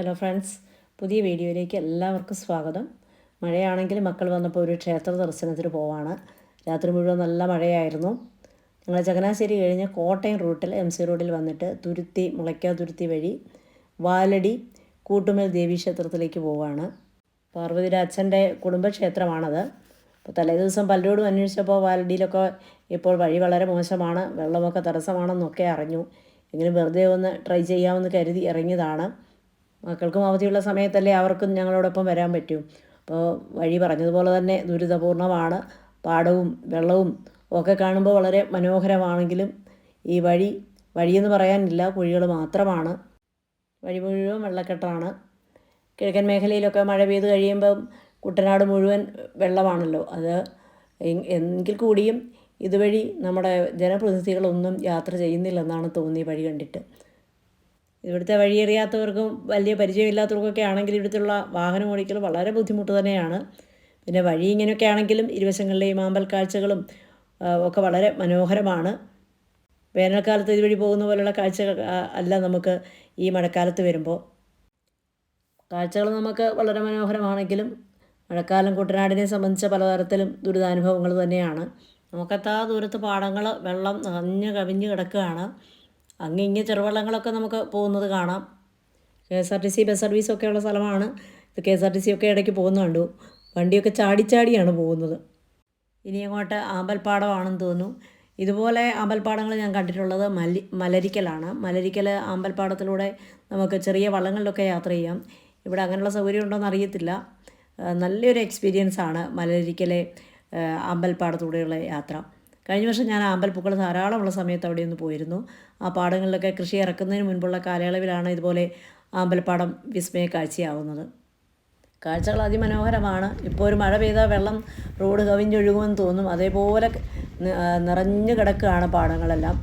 Hello friends പുതിയ വീഡിയോയിലേക്ക് എല്ലാവർക്കും സ്വാഗതം. മഴയാണെങ്കിൽ മക്കൾ വന്നപ്പോൾ ഒരു ക്ഷേത്ര ദർശനത്തിന് പോവാണ്. രാത്രി മുഴുവൻ നല്ല മഴയായിരുന്നു. ഞങ്ങൾ ചങ്ങനാശ്ശേരി കഴിഞ്ഞ് കോട്ടയം റൂട്ടിൽ എം സി റോഡിൽ വന്നിട്ട് തുരുത്തി മുളയ്ക്കാ തുരുത്തി വഴി വാലടി കൂട്ടുമൽ ദേവീ ക്ഷേത്രത്തിലേക്ക് പോവാണ്. പാർവതിയുടെ അച്ഛന്റെ കുടുംബക്ഷേത്രമാണത്. അപ്പോൾ തലേ ദിവസം പലരോടും അന്വേഷിച്ചപ്പോൾ വാലടിയിലൊക്കെ ഇപ്പോൾ വഴി വളരെ മോശമാണ് വെള്ളമൊക്കെ തടസ്സമാണെന്നൊക്കെ അറിഞ്ഞു. എങ്കിലും വെറുതെ ഒന്ന് ട്രൈ ചെയ്യാമെന്ന് കരുതി ഇറങ്ങിയതാണ്. മക്കൾക്കും അവധിയുള്ള സമയത്തല്ലേ അവർക്കും ഞങ്ങളോടൊപ്പം വരാൻ പറ്റും. അപ്പോൾ വഴി പറഞ്ഞതുപോലെ തന്നെ ദുരിതപൂർണമാണ്. പാടവും വെള്ളവും ഒക്കെ കാണുമ്പോൾ വളരെ മനോഹരമാണെങ്കിലും ഈ വഴി വഴിയെന്ന് പറയാനില്ല കുഴികൾ മാത്രമാണ്. വഴി മുഴുവൻ വെള്ളക്കെട്ടാണ്. കിഴക്കൻ മേഖലയിലൊക്കെ മഴ പെയ്ത് കഴിയുമ്പം കുട്ടനാട് മുഴുവൻ വെള്ളമാണല്ലോ. അത് എങ്കിൽ കൂടിയും ഇതുവഴി നമ്മുടെ ജനപ്രതിനിധികളൊന്നും യാത്ര ചെയ്യുന്നില്ലെന്നാണ് തോന്നിയ വഴി കണ്ടിട്ട്. ഇവിടുത്തെ വഴിയറിയാത്തവർക്കും വലിയ പരിചയമില്ലാത്തവർക്കൊക്കെ ആണെങ്കിൽ ഇവിടുത്തുള്ള വാഹനം ഓടിക്കൽ വളരെ ബുദ്ധിമുട്ട് തന്നെയാണ്. പിന്നെ വഴി ഇങ്ങനെയൊക്കെ ആണെങ്കിലും ഇരുവശങ്ങളിലെയും മാമ്പൽ കാഴ്ചകളും ഒക്കെ വളരെ മനോഹരമാണ്. വേനൽക്കാലത്ത് ഇതുവഴി പോകുന്ന പോലുള്ള കാഴ്ചകൾ അല്ല നമുക്ക് ഈ മഴക്കാലത്ത് വരുമ്പോൾ. കാഴ്ചകൾ നമുക്ക് വളരെ മനോഹരമാണെങ്കിലും മഴക്കാലം കുട്ടനാടിനെ സംബന്ധിച്ച പലതരത്തിലും ദുരിതാനുഭവങ്ങൾ തന്നെയാണ്. നമുക്കെത്താ ദൂരത്ത് പാടങ്ങൾ വെള്ളം നിറഞ്ഞ് കവിഞ്ഞ് കിടക്കുകയാണ്. അങ്ങിങ്ങ് ചെറുവള്ളങ്ങളൊക്കെ നമുക്ക് പോകുന്നത് കാണാം. K S R T C bus സർവീസൊക്കെയുള്ള സ്ഥലമാണ്. ഇത് K S R T C ഒക്കെ ഇടയ്ക്ക് പോകുന്ന കണ്ടു. വണ്ടിയൊക്കെ ചാടിച്ചാടിയാണ് പോകുന്നത്. ഇനി അങ്ങോട്ട് ആമ്പൽപ്പാടമാണെന്ന് തോന്നുന്നു. ഇതുപോലെ അമ്പൽപ്പാടങ്ങൾ ഞാൻ കണ്ടിട്ടുള്ളത് മലി മലരിക്കലാണ്. മലരിക്കൽ ആമ്പൽപ്പാടത്തിലൂടെ നമുക്ക് ചെറിയ വള്ളങ്ങളിലൊക്കെ യാത്ര ചെയ്യാം. ഇവിടെ അങ്ങനെയുള്ള സൗകര്യം ഉണ്ടോയെന്ന് അറിയത്തില്ല. നല്ലൊരു എക്സ്പീരിയൻസ് ആണ് മലരിക്കലെ അമ്പൽപ്പാടത്തൂടെയുള്ള യാത്ര. കഴിഞ്ഞ വർഷം ഞാൻ ആമ്പൽപ്പൂക്കൾ ധാരാളമുള്ള സമയത്ത് അവിടെ ഒന്ന് പോയിരുന്നു. ആ പാടങ്ങളിലൊക്കെ കൃഷി ഇറക്കുന്നതിന് മുൻപുള്ള കാലയളവിലാണ് ഇതുപോലെ ആമ്പൽപ്പാടം വിസ്മയ കാഴ്ചയാവുന്നത്. കാഴ്ചകൾ അതിമനോഹരമാണ്. ഇപ്പോൾ ഒരു മഴ പെയ്താൽ വെള്ളം റോഡ് കവിഞ്ഞൊഴുകുമെന്ന് തോന്നും. അതേപോലെ നിറഞ്ഞു കിടക്കുകയാണ് പാടങ്ങളെല്ലാം.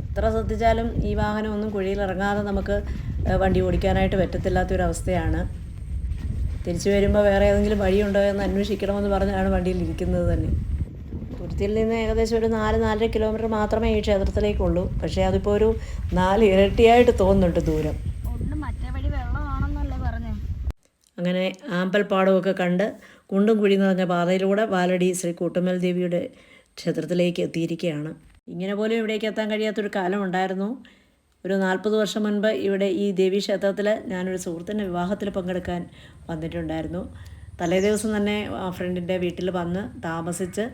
എത്ര ശ്രദ്ധിച്ചാലും ഈ വാഹനമൊന്നും കുഴിയിലിറങ്ങാതെ നമുക്ക് വണ്ടി ഓടിക്കാനായിട്ട് പറ്റത്തില്ലാത്തൊരവസ്ഥയാണ്. തിരിച്ചു വരുമ്പോൾ വേറെ ഏതെങ്കിലും വഴിയുണ്ടോ എന്ന് അന്വേഷിക്കണമെന്ന് പറഞ്ഞാണ് വണ്ടിയിൽ ഇരിക്കുന്നത് തന്നെ. തുരുത്തിയിൽ നിന്ന് ഏകദേശം ഒരു നാല് നാലര കിലോമീറ്റർ മാത്രമേ ഈ ക്ഷേത്രത്തിലേക്കുള്ളൂ. പക്ഷേ അതിപ്പോൾ ഒരു നാല് ഇരട്ടിയായിട്ട് തോന്നുന്നുണ്ട് ദൂരം. അങ്ങനെ ആമ്പൽപ്പാടമൊക്കെ കണ്ട് കുണ്ടും കുഴി നിറഞ്ഞ പാതയിലൂടെ വാലടി ശ്രീ കൂട്ടുമൽ ദേവിയുടെ ക്ഷേത്രത്തിലേക്ക് എത്തിയിരിക്കുകയാണ്. ഇങ്ങനെ പോലും ഇവിടേക്ക് എത്താൻ കഴിയാത്തൊരു കാലം ഉണ്ടായിരുന്നു. ഒരു നാൽപ്പത് വർഷം മുൻപ് ഇവിടെ ഈ ദേവീ ക്ഷേത്രത്തിൽ ഞാനൊരു സുഹൃത്തിന്റെ വിവാഹത്തിൽ പങ്കെടുക്കാൻ വന്നിട്ടുണ്ടായിരുന്നു. തലേ ദിവസം തന്നെ ആ ഫ്രണ്ടിന്റെ വീട്ടിൽ വന്ന് താമസിച്ച്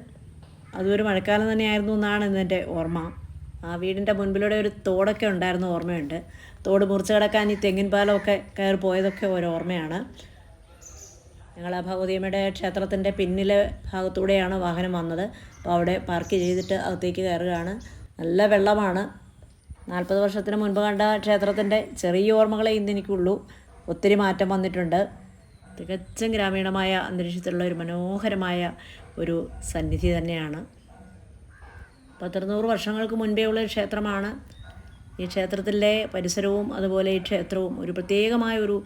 അതൊരു മഴക്കാലം തന്നെയായിരുന്നു എന്നാണ് എന്റെ ഓർമ്മ. ആ വീടിന്റെ മുൻപിലൂടെ ഒരു തോടൊക്കെ ഉണ്ടായിരുന്നു ഓർമ്മയുണ്ട്. തോട് മുറിച്ച് കിടക്കാൻ ഈ തെങ്ങിൻ പാലമൊക്കെ കയറി പോയതൊക്കെ ഒരു ഓർമ്മയാണ്. ഞങ്ങൾ ആ ഭഗവതിയമ്മയുടെ ക്ഷേത്രത്തിന്റെ പിന്നിലെ ഭാഗത്തൂടെയാണ് വാഹനം വന്നത്. അപ്പോൾ അവിടെ പാർക്ക് ചെയ്തിട്ട് അകത്തേക്ക് കയറുകയാണ്. നല്ല വെള്ളമാണ്. നാൽപ്പത് വർഷത്തിന് മുൻപ് കണ്ട ക്ഷേത്രത്തിന്റെ ചെറിയ ഓർമ്മകളെ ഇന്ന് എനിക്കുള്ളൂ. ഒത്തിരി മാറ്റം വന്നിട്ടുണ്ട്. തികച്ചും ഗ്രാമീണമായ അന്തരീക്ഷത്തിലുള്ള ഒരു മനോഹരമായ ഒരു സന്നിധി തന്നെയാണ്. പത്തിരുന്നൂറ് വർഷങ്ങൾക്ക് മുൻപേ ഉള്ള ക്ഷേത്രമാണ്. ഈ ക്ഷേത്രത്തിലെ പരിസരവും അതുപോലെ ഈ ക്ഷേത്രവും ഒരു പ്രത്യേകമായ ഒരു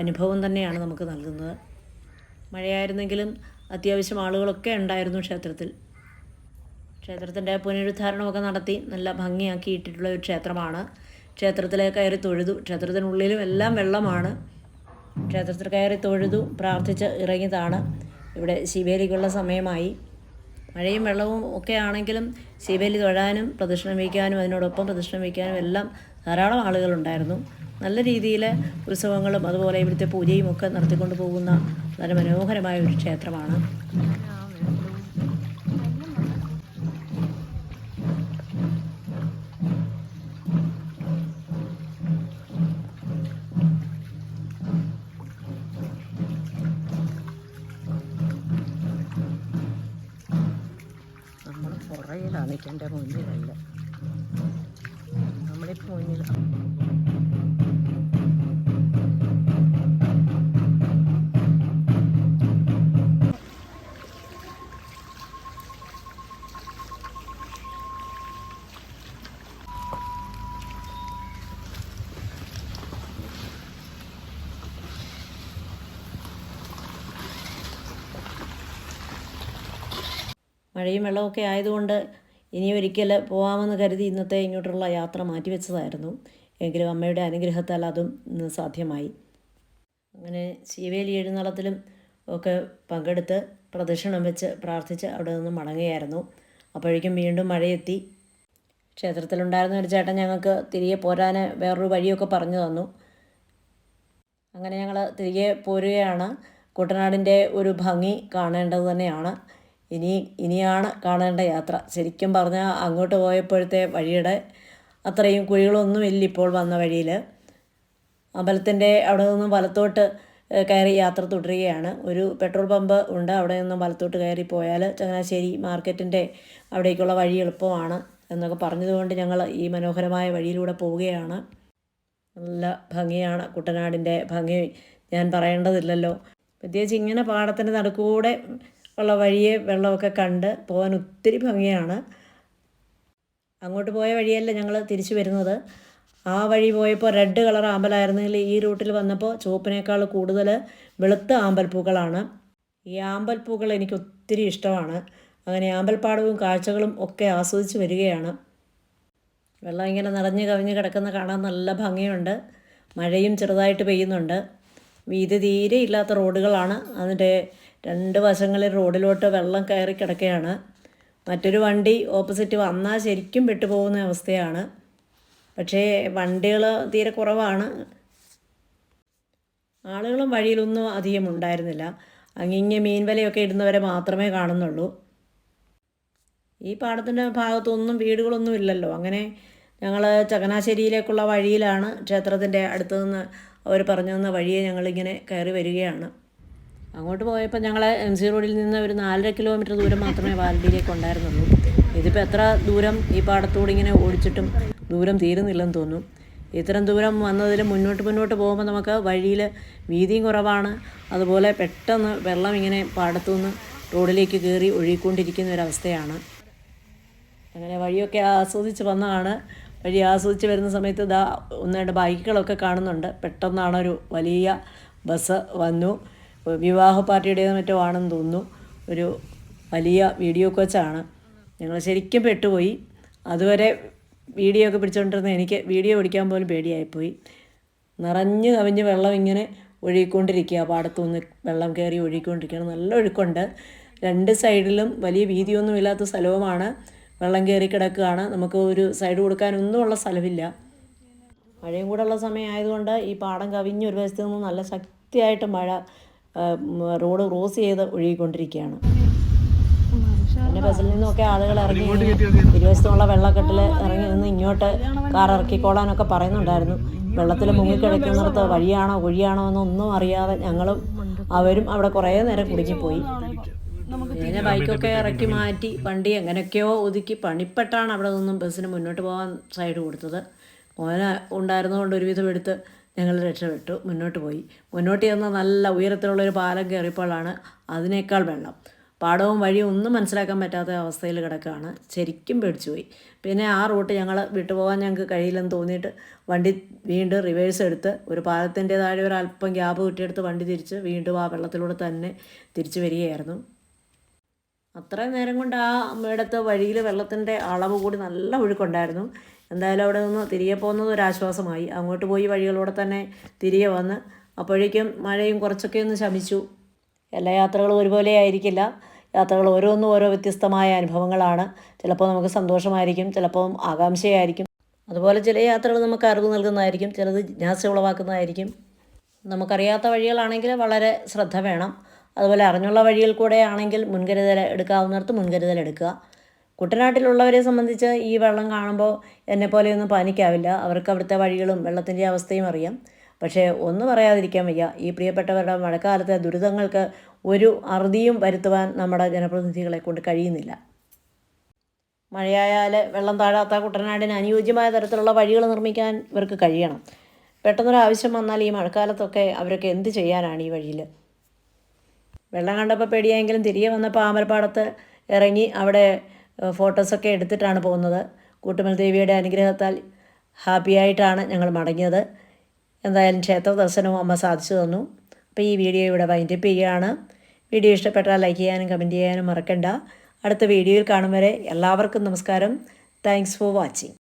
അനുഭവം തന്നെയാണ് നമുക്ക് നൽകുന്നത്. മഴയായിരുന്നെങ്കിലും അത്യാവശ്യം ആളുകളൊക്കെ ഉണ്ടായിരുന്നു ക്ഷേത്രത്തിൽ. ക്ഷേത്രത്തിന്റെ പുനരുദ്ധാരണമൊക്കെ നടത്തി നല്ല ഭംഗിയാക്കി ഇട്ടിട്ടുള്ള ഒരു ക്ഷേത്രമാണ്. ക്ഷേത്രത്തിലെ കയറി തൊഴുതു. ക്ഷേത്രത്തിനുള്ളിലും എല്ലാം വെള്ളമാണ്. ക്ഷേത്രത്തിൽ കയറി തൊഴുതു പ്രാർത്ഥിച്ച് ഇറങ്ങിയതാണ്. ഇവിടെ ശിവേലിക്കുള്ള സമയമായി. മഴയും വെള്ളവും ഒക്കെ ആണെങ്കിലും ശിവേലി തൊഴാനും പ്രദക്ഷിണം വയ്ക്കാനും അതിനോടൊപ്പം പ്രദക്ഷിണം വയ്ക്കാനും എല്ലാം ധാരാളം ആളുകളുണ്ടായിരുന്നു നല്ല രീതിയിൽ ഉത്സവങ്ങളും അതുപോലെ ഇവിടുത്തെ പൂജയും ഒക്കെ നടത്തിക്കൊണ്ട് പോകുന്ന വളരെ മനോഹരമായ ഒരു ക്ഷേത്രമാണ്. പുറയിലാണ് നിൽക്കേണ്ട മുന്നിലല്ല. നമ്മളിപ്പോൾ മുന്നിൽ മഴയും വെള്ളമൊക്കെ ആയതുകൊണ്ട് ഇനി ഒരിക്കൽ പോകാമെന്ന് കരുതി ഇന്നത്തെ ഇങ്ങോട്ടുള്ള യാത്ര മാറ്റിവെച്ചതായിരുന്നു എങ്കിലും അമ്മയുടെ അനുഗ്രഹത്താൽ അതും സാധ്യമായി. അങ്ങനെ ശിവേലി എഴുന്നള്ളത്തിലും ഒക്കെ പങ്കെടുത്ത് പ്രദക്ഷിണം വെച്ച് പ്രാർത്ഥിച്ച് അവിടെ നിന്ന് മടങ്ങുകയായിരുന്നു. അപ്പോഴേക്കും വീണ്ടും മഴയെത്തി. ക്ഷേത്രത്തിലുണ്ടായിരുന്ന ഒരു ചേട്ടൻ ഞങ്ങൾക്ക് തിരികെ പോരാൻ വേറൊരു വഴിയൊക്കെ പറഞ്ഞു തന്നു. അങ്ങനെ ഞങ്ങൾ തിരികെ പോരുകയാണ്. കുട്ടനാടിന്റെ ഒരു ഭംഗി കാണേണ്ടത് തന്നെയാണ്. ഇനി ഇനിയാണ് കാണേണ്ട യാത്ര. ശരിക്കും പറഞ്ഞാൽ അങ്ങോട്ട് പോയപ്പോഴത്തെ വഴിയുടെ അത്രയും കുഴികളൊന്നുമില്ല ഇപ്പോൾ വന്ന വഴിയിൽ അമ്പലത്തിന്റെ അവിടെ നിന്നും വലത്തോട്ട് കയറി യാത്ര തുടരുകയാണ്. ഒരു പെട്രോൾ പമ്പ് ഉണ്ട് അവിടെ നിന്നും വലത്തോട്ട് കയറി പോയാൽ ചങ്ങനാശ്ശേരി മാർക്കറ്റിന്റെ അവിടേക്കുള്ള വഴി എളുപ്പമാണ് എന്നൊക്കെ പറഞ്ഞതുകൊണ്ട് ഞങ്ങൾ ഈ മനോഹരമായ വഴിയിലൂടെ പോവുകയാണ്. നല്ല ഭംഗിയാണ് കുട്ടനാടിന്റെ ഭംഗി. ഞാൻ പറയേണ്ടതില്ലല്ലോ. പ്രത്യേകിച്ച് ഇങ്ങനെ പാടത്തിന്റെ നടുക്കൂടെ ഉള്ള വഴിയെ വെള്ളമൊക്കെ കണ്ട് പോകാൻ ഒത്തിരി ഭംഗിയാണ്. അങ്ങോട്ട് പോയ വഴിയല്ല ഞങ്ങൾ തിരിച്ചു വരുന്നത്. ആ വഴി പോയപ്പോൾ റെഡ് കളർ ആമ്പലായിരുന്നെങ്കിൽ ഈ റൂട്ടിൽ വന്നപ്പോൾ ചുവപ്പിനേക്കാൾ കൂടുതൽ വെളുത്ത ആമ്പൽപ്പൂക്കളാണ്. ഈ ആമ്പൽപ്പൂക്കൾ എനിക്ക് ഒത്തിരി ഇഷ്ടമാണ്. അങ്ങനെ ആമ്പൽപ്പാടവും കാഴ്ചകളും ഒക്കെ ആസ്വദിച്ച് വരികയാണ്. വെള്ളം ഇങ്ങനെ നിറഞ്ഞ് കവിഞ്ഞ് കിടക്കുന്ന കാണാൻ നല്ല ഭംഗിയുണ്ട്. മഴയും ചെറുതായിട്ട് പെയ്യുന്നുണ്ട്. വീതി തീരെ ഇല്ലാത്ത റോഡുകളാണ് അതിന്റെ രണ്ട് വശങ്ങളിൽ റോഡിലോട്ട് വെള്ളം കയറി കിടക്കുകയാണ്. മറ്റൊരു വണ്ടി ഓപ്പോസിറ്റ് വന്നാൽ ശരിക്കും പെട്ടുപോകുന്ന അവസ്ഥയാണ്. പക്ഷേ വണ്ടികൾ തീരെ കുറവാണ്. ആളുകളും വഴിയിലൊന്നും അധികം ഉണ്ടായിരുന്നില്ല. അങ്ങിങ്ങ മീൻ വലയൊക്കെ ഇടുന്നവരെ മാത്രമേ കാണുന്നുള്ളൂ. ഈ പാടത്തിന്റെ ഭാഗത്തൊന്നും വീടുകളൊന്നും ഇല്ലല്ലോ. അങ്ങനെ ഞങ്ങൾ ചങ്ങനാശ്ശേരിയിലേക്കുള്ള വഴിയിലാണ് ക്ഷേത്രത്തിന്റെ അടുത്തു നിന്ന് അവർ പറഞ്ഞു തന്ന വഴിയെ ഞങ്ങളിങ്ങനെ കയറി വരികയാണ്. അങ്ങോട്ട് പോയപ്പോൾ ഞങ്ങൾ എം സി റോഡിൽ നിന്ന് ഒരു നാലര കിലോമീറ്റർ ദൂരം മാത്രമേ വാലഡിയിലേക്ക് ഉണ്ടായിരുന്നുള്ളൂ. ഇതിപ്പോൾ എത്ര ദൂരം ഈ പാടത്തൂടെ ഇങ്ങനെ ഓടിച്ചിട്ടും ദൂരം തീരുന്നില്ലെന്ന് തോന്നുന്നു. ഇത്തരം ദൂരം വന്നതിൽ മുന്നോട്ട് മുന്നോട്ട് പോകുമ്പോൾ നമുക്ക് വഴിയിൽ വീതിയും കുറവാണ്. അതുപോലെ പെട്ടെന്ന് വെള്ളം ഇങ്ങനെ പാടത്തുനിന്ന് റോഡിലേക്ക് കയറി ഒഴുകിക്കൊണ്ടിരിക്കുന്ന ഒരവസ്ഥയാണ് അങ്ങനെ വഴിയൊക്കെ ആസ്വദിച്ച് വന്നതാണ്. വഴി ആസ്വദിച്ച് വരുന്ന സമയത്ത് ഇതാ ഒന്ന് രണ്ട് ബൈക്കുകളൊക്കെ കാണുന്നുണ്ട്. പെട്ടെന്നാണ് ഒരു വലിയ ബസ് വന്നു. വിവാഹ പാർട്ടിയുടേത് മറ്റോ ആണെന്ന് തോന്നുന്നു. ഒരു വലിയ വീഡിയോ കോച്ചാണ്. ഞങ്ങൾ ശരിക്കും പെട്ടുപോയി. അതുവരെ വീഡിയോ ഒക്കെ പിടിച്ചുകൊണ്ടിരുന്ന എനിക്ക് വീഡിയോ പിടിക്കാൻ പോലും പേടിയായിപ്പോയി. നിറഞ്ഞ് കവിഞ്ഞ് വെള്ളം ഇങ്ങനെ ഒഴുകിക്കൊണ്ടിരിക്കുക. പാടത്തു നിന്ന് വെള്ളം കയറി ഒഴുകിക്കൊണ്ടിരിക്കുകയാണ്. നല്ല ഒഴുക്കുണ്ട്. രണ്ട് സൈഡിലും വലിയ വീതിയൊന്നും ഇല്ലാത്ത സ്ഥലവുമാണ്. വെള്ളം കയറി കിടക്കുകയാണ്. നമുക്ക് ഒരു സൈഡ് കൊടുക്കാനൊന്നും ഉള്ള സ്ഥലമില്ല. മഴയും കൂടെ ഉള്ള സമയമായതുകൊണ്ട് ഈ പാടം കവിഞ്ഞ് ഒരു വശത്ത് നിന്ന് നല്ല ശക്തിയായിട്ട് മഴ റോഡ് ക്രോസ് ചെയ്ത് ഒഴുകിക്കൊണ്ടിരിക്കുകയാണ്. പിന്നെ ബസ്സിൽ നിന്നൊക്കെ ആളുകൾ ഇറങ്ങി ഇരുവശത്തുള്ള വെള്ളക്കെട്ടിൽ ഇറങ്ങി നിന്ന് ഇങ്ങോട്ട് കാർ ഇറക്കിക്കോളാനൊക്കെ പറയുന്നുണ്ടായിരുന്നു. വെള്ളത്തിൽ മുങ്ങിക്കിടക്കുന്നിടത്ത് വഴിയാണോ ഒഴിയാണോ എന്നൊന്നും അറിയാതെ ഞങ്ങളും അവരും അവിടെ കുറേ നേരം കുടുങ്ങിപ്പോയി. പിന്നെ ബൈക്കൊക്കെ ഇറക്കി മാറ്റി വണ്ടി എങ്ങനെയൊക്കെയോ ഒതുക്കി പണിപ്പെട്ടാണ് അവിടെ നിന്നും ബസ്സിന് മുന്നോട്ട് പോകാൻ സൈഡ് കൊടുത്തത്. മോന ഉണ്ടായിരുന്നതുകൊണ്ട് ഒരുവിധം എടുത്ത് ഞങ്ങൾ രക്ഷപ്പെട്ടു മുന്നോട്ട് പോയി. മുന്നോട്ട് ചെന്ന നല്ല ഉയരത്തിലുള്ളൊരു പാലം കയറിയപ്പോഴാണ് അതിനേക്കാൾ വെള്ളം. പാടവും വഴിയും ഒന്നും മനസ്സിലാക്കാൻ പറ്റാത്ത അവസ്ഥയിൽ കിടക്കുകയാണ്. ശരിക്കും പേടിച്ചുപോയി. പിന്നെ ആ റൂട്ട് ഞങ്ങൾ വിട്ടുപോകാൻ ഞങ്ങൾക്ക് കഴിയില്ലെന്ന് തോന്നിയിട്ട് വണ്ടി വീണ്ടും റിവേഴ്സ് എടുത്ത് ഒരു പാലത്തിന്റെ താഴെ ഒരു അല്പം ഗ്യാപ്പ് കിട്ടിയെടുത്ത് വണ്ടി തിരിച്ച് വീണ്ടും ആ വെള്ളത്തിലൂടെ തന്നെ തിരിച്ചു വരികയായിരുന്നു. അത്രയും നേരം കൊണ്ട് ആ അമ്മയിടത്ത് വഴിയിൽ വെള്ളത്തിന്റെ അളവ് കൂടി നല്ല ഒഴുക്കുണ്ടായിരുന്നു. എന്തായാലും അവിടെ നിന്ന് തിരികെ പോകുന്നത് ഒരു ആശ്വാസമായി അങ്ങോട്ട് പോയി വഴികളിലൂടെ തന്നെ തിരികെ വന്ന് അപ്പോഴേക്കും മഴയും കുറച്ചൊക്കെ ഒന്ന് ശമിച്ചു. എല്ലാ യാത്രകളും ഒരുപോലെ ആയിരിക്കില്ല. യാത്രകൾ ഓരോന്നും ഓരോ വ്യത്യസ്തമായ അനുഭവങ്ങളാണ്. ചിലപ്പോൾ നമുക്ക് സന്തോഷമായിരിക്കും ചിലപ്പോൾ ആകാംക്ഷയായിരിക്കും. അതുപോലെ ചില യാത്രകൾ നമുക്ക് അറിവ് നൽകുന്നതായിരിക്കും ചിലത് ജിജ്ഞാസ ഉളവാക്കുന്നതായിരിക്കും നമുക്കറിയാത്ത വഴികളാണെങ്കിൽ വളരെ ശ്രദ്ധ വേണം. അതുപോലെ അറിഞ്ഞുള്ള വഴികൾ കൂടെ ആണെങ്കിൽ മുൻകരുതൽ എടുക്കാവുന്നിടത്ത് മുൻകരുതൽ എടുക്കുക. കുട്ടനാട്ടിലുള്ളവരെ സംബന്ധിച്ച് ഈ വെള്ളം കാണുമ്പോൾ എന്നെ പോലെയൊന്നും പാനിക്കാവില്ല. അവർക്ക് അവിടുത്തെ വഴികളും വെള്ളത്തിന്റെ അവസ്ഥയും അറിയാം. പക്ഷേ ഒന്ന് പറയാതിരിക്കാൻ വയ്യ. ഈ പ്രിയപ്പെട്ടവരുടെ മഴക്കാലത്തെ ദുരിതങ്ങൾക്ക് ഒരു അറുതിയും വരുത്തുവാൻ നമ്മുടെ ജനപ്രതിനിധികളെ കൊണ്ട് കഴിയുന്നില്ല. മഴയായാൽ വെള്ളം താഴാത്ത കുട്ടനാടിന് അനുയോജ്യമായ തരത്തിലുള്ള വഴികൾ നിർമ്മിക്കാൻ ഇവർക്ക് കഴിയണം. പെട്ടെന്നൊരു ആവശ്യം വന്നാൽ ഈ മഴക്കാലത്തൊക്കെ അവരൊക്കെ എന്ത് ചെയ്യാനാണ് ഈ വഴിയിൽ? വെള്ളം കണ്ടപ്പോൾ പേടിയായെങ്കിലും തിരികെ വന്നപ്പോൾ ആമരപ്പാടത്ത് ഇറങ്ങി അവിടെ ഫോട്ടോസൊക്കെ എടുത്തിട്ടാണ് പോകുന്നത്. കൂട്ടുമൽ ദേവിയുടെ അനുഗ്രഹത്താൽ ഹാപ്പിയായിട്ടാണ് ഞങ്ങൾ മടങ്ങിയത്. എന്തായാലും ക്ഷേത്ര ദർശനവും അമ്മ സാധിച്ചു തന്നു. അപ്പോൾ ഈ വീഡിയോ ഇവിടെ വൈൻഡപ്പ് ചെയ്യുകയാണ്. വീഡിയോ ഇഷ്ടപ്പെട്ടാൽ ലൈക്ക് ചെയ്യാനും കമന്റ് ചെയ്യാനും മറക്കണ്ട. അടുത്ത വീഡിയോയിൽ കാണും വരെ എല്ലാവർക്കും നമസ്കാരം. Thanks for watching